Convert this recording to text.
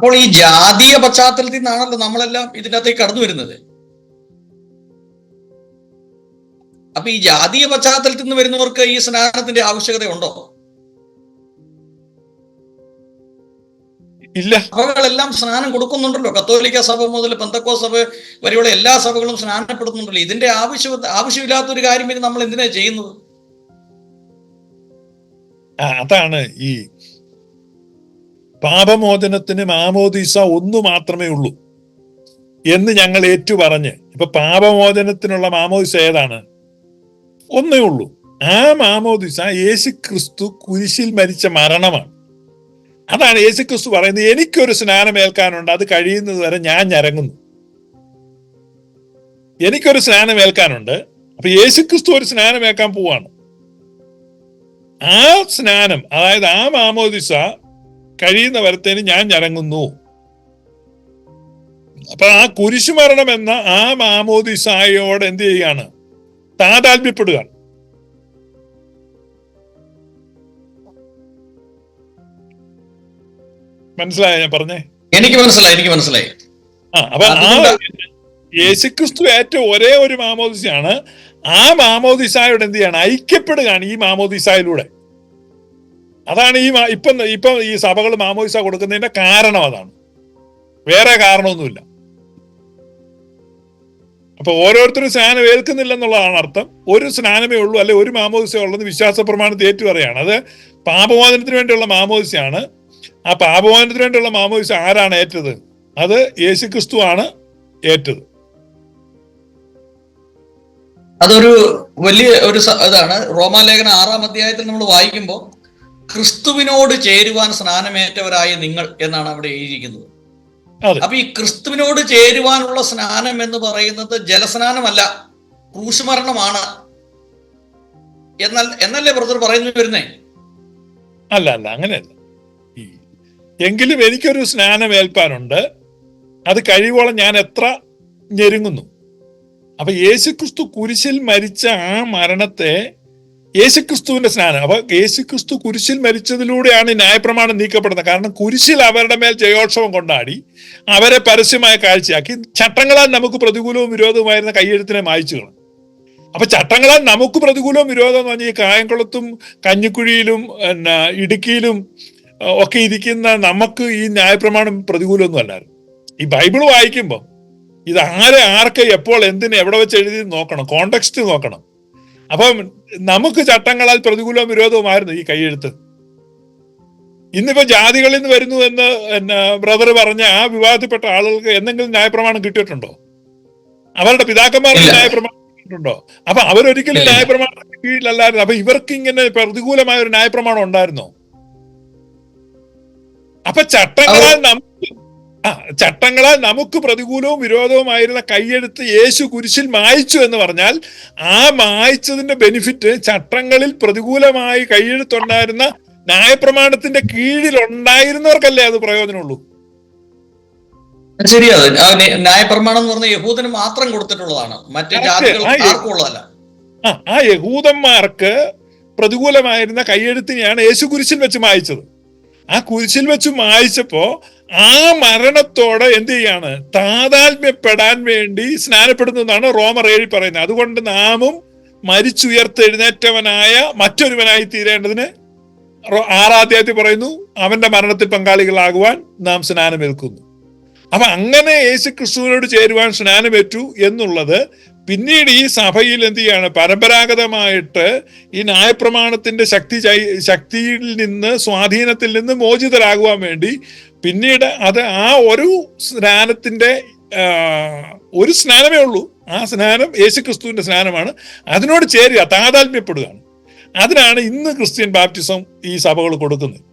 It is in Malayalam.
അപ്പോൾ ഈ ജാതീയ പശ്ചാത്തലത്തിൽ നിന്നാണല്ലോ നമ്മളെല്ലാം ഇതിനകത്തേക്ക് കടന്നു വരുന്നത്. അപ്പൊ ഈ ജാതീയ പശ്ചാത്തലത്തിൽ നിന്ന് വരുന്നവർക്ക് ഈ സ്നാനത്തിന്റെ ആവശ്യകത ഉണ്ടോ? ഇല്ല. സഭകളെല്ലാം സ്നാനം കൊടുക്കുന്നുണ്ടല്ലോ. കത്തോലിക്ക സഭ മുതൽ പെന്തക്കോ സഭ വരെയുള്ള എല്ലാ സഭകളും സ്നാനപ്പെടുന്നുണ്ടല്ലോ. ഇതിന്റെ ആവശ്യം ആവശ്യമില്ലാത്ത ഒരു കാര്യം പിന്നെ നമ്മൾ എന്തിനാ ചെയ്യുന്നത്? അതാണ് ഈ പാപമോചനത്തിന് മാമോദീസ ഒന്നു മാത്രമേ ഉള്ളൂ എന്ന് ഞങ്ങൾ ഏറ്റു പറഞ്ഞ് ഇപ്പൊ പാപമോചനത്തിനുള്ള മാമോദിസ ഏതാണ്? ഒന്നേ ഉള്ളൂ. ആ മാമോദിസ യേശു ക്രിസ്തു കുരിശിൽ മരിച്ച മരണമാണ്. അതാണ് യേശു ക്രിസ്തു പറയുന്നത് എനിക്കൊരു സ്നാനം ഏൽക്കാനുണ്ട് അത് കഴിയുന്നത് വരെ ഞാൻ ഞരങ്ങുന്നു. എനിക്കൊരു സ്നാനം ഏൽക്കാനുണ്ട് അപ്പൊ യേശു ക്രിസ്തു ഒരു സ്നാനം ഏൽക്കാൻ പോവാണ്. ആ സ്നാനം അതായത് ആ മാമോദിസ കഴിയുന്ന വരത്തേന് ഞാൻ ഞരങ്ങുന്നു. അപ്പൊ ആ കുരിശുമരണം എന്ന ആ മാമോദിസായോട് എന്ത് ചെയ്യുകയാണ് താതാത്മ്യപ്പെടുകയാണ് മനസ്സിലായ ഞാൻ പറഞ്ഞേ? എനിക്ക് മനസ്സിലായി എനിക്ക് മനസ്സിലായി. ആ അപ്പൊ ആ യേശുക്രിസ്തു ഏറ്റവും ഒരേ ഒരു മാമോദിസയാണ് ആ മാമോദിസായോട് എന്ത് ചെയ്യാണ്? ഐക്യപ്പെടുകയാണ് ഈ മാമോദിസായിലൂടെ. അതാണ് ഈ ഇപ്പം ഇപ്പം ഈ സഭകൾ മാമോയിസ കൊടുക്കുന്നതിന്റെ കാരണം അതാണ്. വേറെ കാരണമൊന്നുമില്ല. അപ്പൊ ഓരോരുത്തരും സ്നാനം ഏൽക്കുന്നില്ലെന്നുള്ളതാണ് അർത്ഥം. ഒരു സ്നാനമേ ഉള്ളൂ അല്ലെ ഒരു മാമോദിസ ഉള്ളെന്ന് വിശ്വാസ പ്രമാണത്തിൽ ഏറ്റു പറയാണ് അത് പാപമോചനത്തിന് വേണ്ടിയുള്ള മാമോദിസയാണ് ആ പാപമോചനത്തിന് വേണ്ടിയുള്ള മാമോദിസ ആരാണ് ഏറ്റത്? അത് യേശുക്രിസ്തു ആണ് ഏറ്റത്. അതൊരു വലിയ ഒരു ഇതാണ്. റോമാലേഖന ആറാം അധ്യായത്തിൽ നമ്മൾ വായിക്കുമ്പോൾ ക്രിസ്തുവിനോട് ചേരുവാൻ സ്നാനമേറ്റവരായ നിങ്ങൾ എന്നാണ് അവിടെ എഴുതിയിരിക്കുന്നത്. അപ്പൊ ഈ ക്രിസ്തുവിനോട് ചേരുവാനുള്ള സ്നാനം എന്ന് പറയുന്നത് ജലസ്നാനമല്ല ക്രൂശുമരണമാണ്. എന്നാൽ എന്നല്ലേ ബ്രദർ പറയുന്നു വരുന്നേ? അല്ല അല്ല അങ്ങനെയല്ല. എങ്കിലും എനിക്കൊരു സ്നാനം ഏൽപ്പാനുണ്ട് അത് കഴിവോളം ഞാൻ എത്ര ഞെരുങ്ങുന്നു. അപ്പൊ യേശുക്രിസ്തു കുരിശിൽ മരിച്ച ആ മരണത്തെ യേശുക്രിസ്തുവിന്റെ സ്നാനം. അപ്പൊ യേശുക്രിസ്തു കുരിശിൽ മരിച്ചതിലൂടെയാണ് ന്യായപ്രമാണം നീക്കപ്പെടുന്നത്. കാരണം കുരിശിൽ അവരുടെ മേൽ ജയോത്സവം കൊണ്ടാടി അവരെ പരസ്യമായ കാഴ്ചയാക്കി. ചട്ടങ്ങളാൽ നമുക്ക് പ്രതികൂലവും വിരോധവുമായിരുന്ന കയ്യെഴുത്തിനെ മായച്ചു കളഞ്ഞു അപ്പൊ ചട്ടങ്ങളാൽ നമുക്ക് പ്രതികൂലവും വിരോധം എന്ന് പറഞ്ഞാൽ ഈ കായംകുളത്തും കഞ്ഞിക്കുഴിയിലും പിന്നെ ഇടുക്കിയിലും ഒക്കെ ഇരിക്കുന്ന നമുക്ക് ഈ ന്യായപ്രമാണം പ്രതികൂലമൊന്നും അല്ലായിരുന്നു. ഈ ബൈബിൾ വായിക്കുമ്പോൾ ഇത് ആരെ ആർക്ക് എപ്പോൾ എന്തിന് എവിടെ വെച്ച് എഴുതി നോക്കണം. കോണ്ടെക്സ്റ്റ് നോക്കണം. അപ്പം നമുക്ക് ചട്ടങ്ങളാൽ പ്രതികൂലവും വിരോധവുമായിരുന്നു ഈ കൈയെഴുത്ത്. ഇന്നിപ്പോ ജാതികളിൽ നിന്ന് വരുന്നു എന്ന് പിന്നെ ബ്രദർ പറഞ്ഞ ആ വിവാദത്തിൽപ്പെട്ട ആളുകൾക്ക് എന്തെങ്കിലും ന്യായപ്രമാണം കിട്ടിയിട്ടുണ്ടോ? അവരുടെ പിതാക്കന്മാർക്ക്. ന്യായപ്രമാണം കിട്ടിയിട്ടുണ്ടോ? അപ്പൊ അവരൊരിക്കലും. ന്യായപ്രമാണത്തിന് കീഴിലല്ലായിരുന്നു. അപ്പൊ ഇവർക്ക് ഇങ്ങനെ പ്രതികൂലമായ ഒരു ന്യായപ്രമാണം ഉണ്ടായിരുന്നോ? അപ്പൊ ചട്ടങ്ങളാൽ നമുക്ക് ആ ചട്ടങ്ങളാൽ നമുക്ക് പ്രതികൂലവും വിരോധവുമായിരുന്ന കൈയെടുത്ത് യേശു കുരിശിൽ മായ്ച്ചു എന്ന് പറഞ്ഞാൽ ആ മായ്ച്ചതിന്റെ ബെനിഫിറ്റ് ചട്ടങ്ങളിൽ പ്രതികൂലമായി കൈയെഴുത്തുണ്ടായിരുന്ന ന്യായപ്രമാണത്തിന്റെ കീഴിൽ ഉണ്ടായിരുന്നവർക്കല്ലേ അത് പ്രയോജനമുള്ളൂ ന്യായപ്രമാണം എന്ന് പറഞ്ഞ യഹൂദന് മാത്രം കൊടുത്തിട്ടുള്ളതാണ്. മറ്റു ആ യഹൂദന്മാർക്ക് പ്രതികൂലമായിരുന്ന കൈയെഴുത്തിനെയാണ് യേശു കുരിശിൽ വെച്ച് മായിച്ചത്. ആ കുരിശിൽ വെച്ച് മായ്ച്ചപ്പോ ആ മരണത്തോടെ എന്ത് ചെയ്യാണ്? താതാത്മ്യപ്പെടാൻ വേണ്ടി സ്നാനപ്പെടുന്നതാണ് റോമർ ഏഴി പറയുന്നത്. അതുകൊണ്ട് നാമും മരിച്ചുയർത്തെഴുന്നേറ്റവനായ മറ്റൊരുവനായി തീരേണ്ടതിന് ആറാധ്യായത്തിൽ പറയുന്നു അവന്റെ മരണത്തിൽ പങ്കാളികളാകുവാൻ നാം സ്നാനമേൽക്കുന്നു. അപ്പൊ അങ്ങനെ യേശു ക്രിസ്തുവിനോട് ചേരുവാൻ സ്നാനമേറ്റു എന്നുള്ളത് പിന്നീട് ഈ സഭയിൽ എന്ത് ചെയ്യാണ്? പരമ്പരാഗതമായിട്ട് ഈ ന്യായപ്രമാണത്തിന്റെ ശക്തി ശക്തിയിൽ നിന്ന് സ്വാധീനത്തിൽ നിന്ന് മോചിതരാകുവാൻ വേണ്ടി പിന്നീട് അത് ആ ഒരു സ്നാനത്തിന്റെ ഒരു സ്നാനമേ ഉള്ളൂ. ആ സ്നാനം യേശുക്രിസ്തുവിന്റെ സ്നാനമാണ്. അതിനോട് ചേരുക താതാത്മ്യപ്പെടുകയാണ്. അതിനാണ് ഇന്ന് ക്രിസ്ത്യൻ ബാപ്റ്റിസം ഈ സഭകൾ കൊടുക്കുന്നത്.